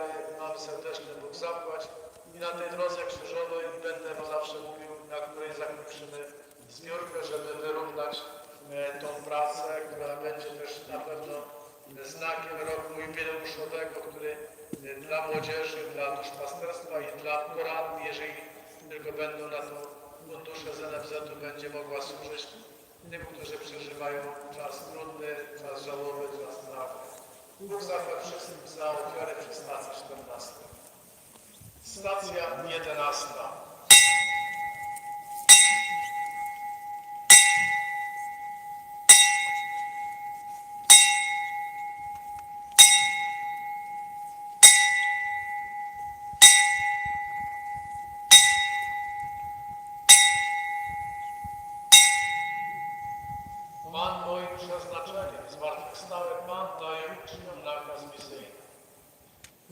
wiary nam serdecznie Bóg zapłać i na tej drodze krzyżowej będę zawsze mówił, na której zakończymy zbiórkę, żeby wyrównać e, tą pracę, która będzie też na pewno znakiem roku jubileuszowego, który e, dla młodzieży, dla duszpasterstwa i dla poradni, jeżeli tylko będą na to fundusze z NFZ-u będzie mogła służyć tym, którzy przeżywają czas trudny, czas żałoby, czas nagły. Bóg zapłać wszystkim za ofiarę przy stacji 14. Stacja 11.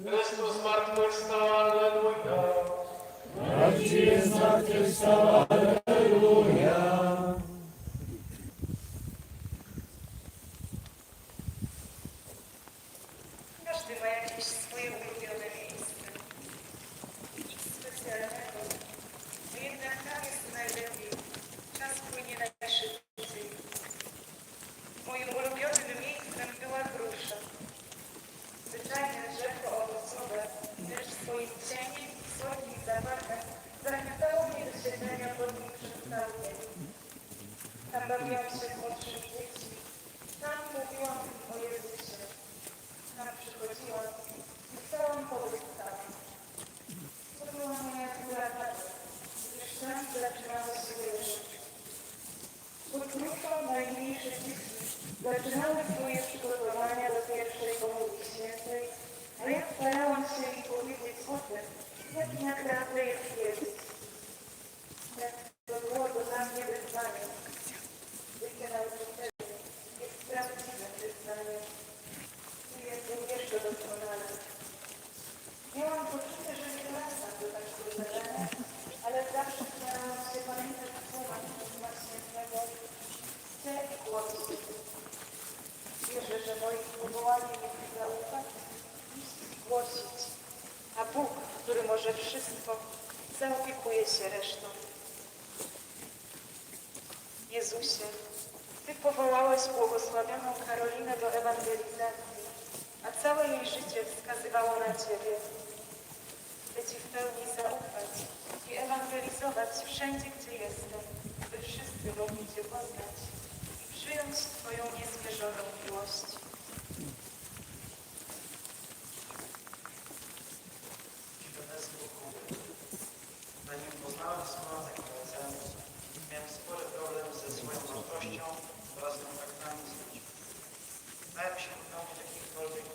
Христос мертвих став, Аллилуйя. Христос мертвих став, Młodszymi dziećmi. Tam mówiłam o Jezusie. Tam przychodziłam i całą powód tam. To była moja góra gdyż tam się wierzyć. Pod grupą najmniejszych dzieci zaczynały swoje przygotowania do pierwszej komórki świętej, a ja się im powiedzieć o jaki naprawdę jest Jezus. Jak to było to dla mnie wyzwanie. Bycie nauczycielem jest prawdziwym wyzwaniem. Tu jestem jeszcze doskonale. Miałam poczucie, że nie wracam do takiego zadania, ale zawsze starałam się pamiętać słowa Pisma Świętego. Chcę głosić. Wierzę, że moim powołaniem jest zaufać, iść i głosić. A Bóg, może wszystko, zaopiekuje się resztą. Jezusie, Ty powołałeś błogosławioną Karolinę do ewangelizacji, a całe jej życie wskazywało na Ciebie. Chcę Ci w pełni zaufać i ewangelizować wszędzie, gdzie jestem, by wszyscy mogli Cię poznać i przyjąć Twoją niezmierzoną miłość. doskonale współpracę komercyjną. Miałem spory problem ze swoją wartością oraz kontaktami z ludźmi. Bałem się popełnić jakichkolwiek